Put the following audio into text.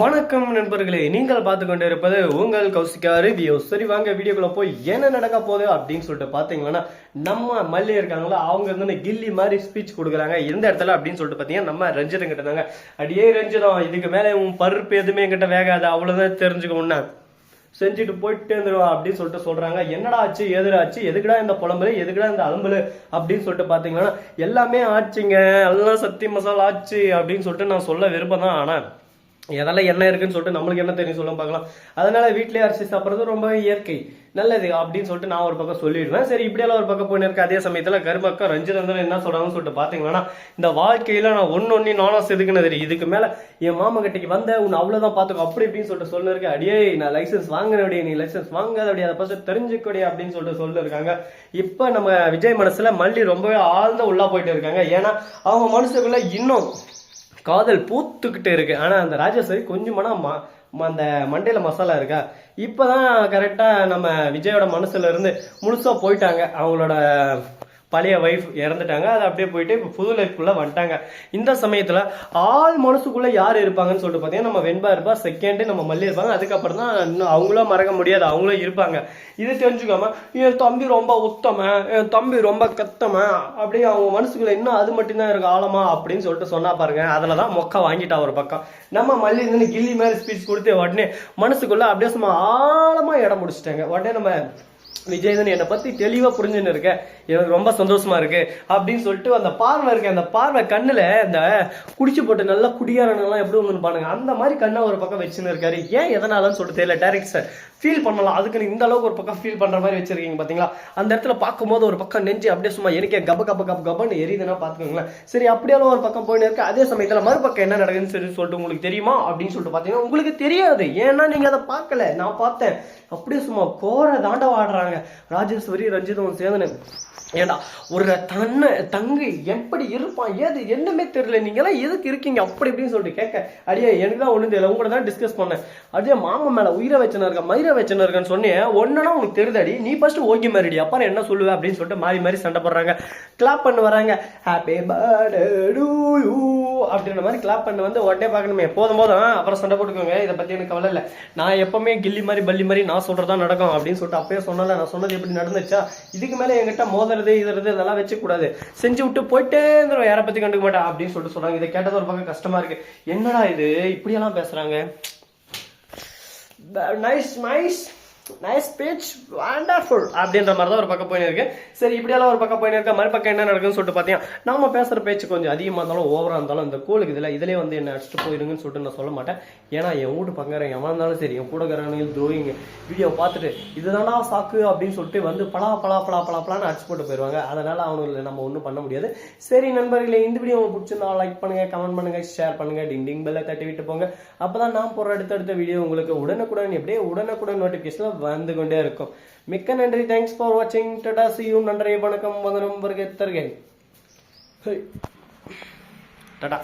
வணக்கம் நண்பர்களே நீங்கள் பார்த்து கொண்டு இருப்பது உங்கள் கௌசிகா ரிவ்யூ. சரி வாங்க வீடியோக்குள்ள போய் என்ன நடக்க போகுது அப்படின்னு சொல்லிட்டு பார்த்தீங்கன்னா நம்ம மல்லி இருக்காங்களா அவங்க இருந்து கில்லி மாதிரி ஸ்பீச் கொடுக்குறாங்க. எந்த இடத்துல அப்படின்னு சொல்லிட்டு பார்த்தீங்கன்னா நம்ம ரஞ்சிதம் கிட்ட தாங்க. அடியே ரஞ்சிதம் இதுக்கு மேலே உன் பருப்பு எதுவுமே என்கிட்ட வேகாது அவ்வளோதான் தெரிஞ்சுக்கணும்னா செஞ்சுட்டு போயிட்டே இருந்துருவா அப்படின்னு சொல்லிட்டு சொல்றாங்க. என்னடா ஆச்சு எதுடா ஆச்சு எதுக்குடா இந்த புலம்புல எதுக்குடா இந்த அலம்புல அப்படின்னு சொல்லிட்டு பாத்தீங்கன்னா எல்லாமே ஆச்சுங்க எல்லாம் சத்தி மசாலா ஆச்சு அப்படின்னு சொல்லிட்டு நான் சொல்ல விருப்பம் தான் ஆனா எதெல்லாம் என்ன இருக்குன்னு சொல்லிட்டு நம்மளுக்கு என்ன தெரியும் சொல்ல பார்க்கலாம். அதனால வீட்லயே அரிசி சாப்பிட்றது ரொம்ப இயற்கை. நல்லது அப்படின்னு சொல்லிட்டு நான் ஒரு பக்கம் சொல்லிடுவேன். சரி இப்படியெல்லாம் ஒரு பக்கம் போயின்னு இருக்கு அதே சமயத்தில் கருமக்கம் ரஞ்சிதந்திரன் என்ன சொல்கிறாங்கன்னு சொல்லிட்டு பார்த்தீங்கன்னா இந்த வாழ்க்கையில் நான் ஒன்று ஒன்றி நானும் செதுக்குனது இதுக்கு மேலே என் மாமா கிட்டக்கு வந்த உன்னை அவ்வளோதான் பார்த்துக்கோ. அப்படி இப்படின்னு சொல்லிட்டு சொல்லிருக்கேன் அடியே நான் லைசன்ஸ் வாங்கினபடியே நீ லைசன்ஸ் வாங்காதபடியே அதை பற்றி தெரிஞ்சுக்கடியே அப்படின்னு சொல்லிட்டு சொல்லியிருக்காங்க இப்போ நம்ம விஜய் மனசில் மல்லி ரொம்பவே ஆழ்ந்த உள்ளா போயிட்டு இருக்காங்க. ஏன்னா அவங்க மனசுக்குள்ள இன்னும் காதல் பூத்துக்கிட்டு இருக்கு. ஆனால் அந்த ராஜேஸ்வரி கொஞ்சமானா ம- ம- அந்த மண்டையில் மசாலா இருக்கா? இப்போ தான் கரெக்டாக நம்ம விஜயோட மனசுல இருந்து போயிட்டாங்க. அவங்களோட பழைய ஒய்ஃப் இறந்துட்டாங்க. அது அப்படியே போயிட்டு இப்போ புது லைஃப்குள்ளே வந்துட்டாங்க. இந்த சமயத்தில் ஆள் மனசுக்குள்ளே யார் இருப்பாங்கன்னு சொல்லிட்டு பார்த்தீங்கன்னா நம்ம வெண்பா இருப்பா செகண்டு நம்ம மல்லி இருப்பாங்க. அதுக்கப்புறம் தான் இன்னும் அவங்களும் மறக்க முடியாது அவங்களும் இருப்பாங்க. இது தெரிஞ்சுக்காம என் தம்பி ரொம்ப உத்தம என் தம்பி ரொம்ப கத்தம அப்படியே அவங்க மனசுக்குள்ளே இன்னும் அது மட்டும்தான் இருக்கு ஆழமா அப்படின்னு சொல்லிட்டு சொன்னா பாருங்க. அதில் தான் மொக்க வாங்கிட்டா ஒரு பக்கம். நம்ம மல்லி இருந்து கில்லி மேல ஸ்பீச் கொடுத்து உடனே மனசுக்குள்ளே அப்படியே சும்மா ஆழமாக இடம் முடிச்சிட்டாங்க உடனே நம்ம விஜயதன் என்னை பத்தி தெளிவா புரிஞ்சுன்னு இருக்க. எனக்கு ரொம்ப சந்தோஷமா இருக்கு. அப்படின்னு சொல்லிட்டு அந்த பார்வை இருக்கு. அந்த பார்வை கண்ணுல இந்த குடிச்சு போட்டு நல்லா குடியாரனெல்லாம் எப்படி ஒன்று பாருங்க அந்த மாதிரி கண்ணை ஒரு பக்கம் வச்சுன்னு இருக்காரு. ஏன் எதனாலன்னு சொல்லிட்டு தெரியல. டேரக்டர் ஃபீல் பண்ணலாம். அதுக்கு இந்த அளவுக்கு ஒரு பக்கம் ஃபீல் பண்ற மாதிரி வச்சிருக்கீங்க பாத்தீங்களா? அந்த இடத்துல பார்க்கும்போது ஒரு பக்கம் நெஞ்சு அப்படியே சும்மா எனக்கே கப கப கப கபன்னு எரியுதுன்னா பாத்துக்கோங்களேன். சரி அப்படியெல்லாம் ஒரு பக்கம் போயின்னு இருக்கு. அதே சமயத்துல மறுபக்கம் என்ன நடக்குதுன்னு சொல்லி சொல்லிட்டு உங்களுக்கு தெரியுமா? அப்படின்னு சொல்லிட்டு பாத்தீங்கன்னா உங்களுக்கு தெரியாது. ஏன்னா நீங்க அதை பார்க்கல. நான் பார்த்தேன். அப்படியே சும்மா கோர தாண்டவாடுறாங்க ஆடுறாங்க ராஜேஸ்வரி ரஞ்சிதம் சேதனு ஏண்டா ஒரு தன்னை தங்கு எப்படி இருப்பான்? ஏது என்னமே தெரியல. நீங்களாம் எதுக்கு இருக்கீங்க? அப்படி இப்படின்னு சொல்லிட்டு கேட்க அடியே எனக்கு தான் ஒன்றும் தெரியல. உங்கள தான் டிஸ்கஸ் பண்ணேன். அடியே மாமா மேலே உயிரை வச்சனா இருக்க மயிரை வச்சனா இருக்கேன்னு சொன்னேன். ஒன்னா உனக்கு தெரிதடி நீ ஃபர்ஸ்ட் ஓகே மாறிடி. அப்புறம் என்ன சொல்லுவேன் அப்படின்னு சொல்லிட்டு மாறி மாறி சண்டை போடுறாங்க. கிளாப் பண்ண வராங்க. ஹாப்பி பர்த்டே டு யூ அப்படின்ற மாதிரி கிளாப் பண்ண வந்து உடனே பார்க்கணுமே. போதும் போதும். அப்புறம் சண்டை போட்டுக்கோங்க. இதை பற்றி எனக்கு கவலை இல்லை. நான் எப்பவுமே கில்லி மாதிரி பல்லி மாதிரி நான் சொல்கிறதா நடக்கும் அப்படின்னு சொல்லிட்டு அப்பயே சொன்னால நான் சொன்னது எப்படி நடந்துச்சா? இதுக்கு மேல என்கிட்ட மோதுறது இதுறது இதெல்லாம் வச்சுக்கூடாது. செஞ்சு விட்டு போயிட்டே இருந்துரும். யாரை பத்தி கண்டுக்க மாட்டேன் அப்படின்னு சொல்லிட்டு சொன்னாங்க. இதை கேட்டது ஒரு பக்கம் கஷ்டமா இருக்கு. என்னடா இது? இப்படியெல்லாம் பேசுறாங்க. Nice nice nice speech wonderful அப்படின்ற மாதிரி தான் ஒரு பக்கம் போயின்னு இருக்கு சரி இப்படியெல்லாம் ஒரு பக்கம் போயின்னு இருக்க மறுபக்கம் என்ன நடக்குதுன்னு சொல்லிட்டு பார்த்தீங்கன்னா நம்ம பேசுகிற பேச்சு கொஞ்சம் அதிகமாக இருந்தாலும் ஓவராக இருந்தாலும் இந்த கூலுக்கு இதில் இதிலே வந்து என்ன அடிச்சுட்டு போயிருங்கன்னு சொல்லிட்டு நான் சொல்ல மாட்டேன். ஏன்னா என் வீட்டு பக்கம் எவன் இருந்தாலும் சரி என் கூட இருக்கிறவங்க த்ரோயிங் வீடியோ பார்த்துட்டு இதுதானா சாக்கு அப்படின்னு சொல்லிட்டு வந்து பலா பலா பலா பலா பலான்னு அடிச்சு போட்டு போயிடுவாங்க அதனால் அவனுங்களை நம்ம ஒன்றும் பண்ண முடியாது. சரி நண்பர்களே இந்த வீடியோ பிடிச்சிருந்தா லைக் பண்ணுங்கள் கமெண்ட் பண்ணுங்கள் ஷேர் பண்ணுங்க டிங் டிங் பெல்லை தட்டி விட்டு போங்க. அப்போ தான் நான் போற அடுத்தடுத்த வீடியோ உங்களுக்கு உடனுக்குடன் எப்படியே உடனுக்குடன் நோட்டிஃபிகேஷன் வந்து கொண்டே இருக்கும். மிக்க நன்றி. தேங்க்ஸ் ஃபார் வாட்சிங் டடா சியூ நன்றி வணக்கம். வந்தனம் வருகை தருகை டடா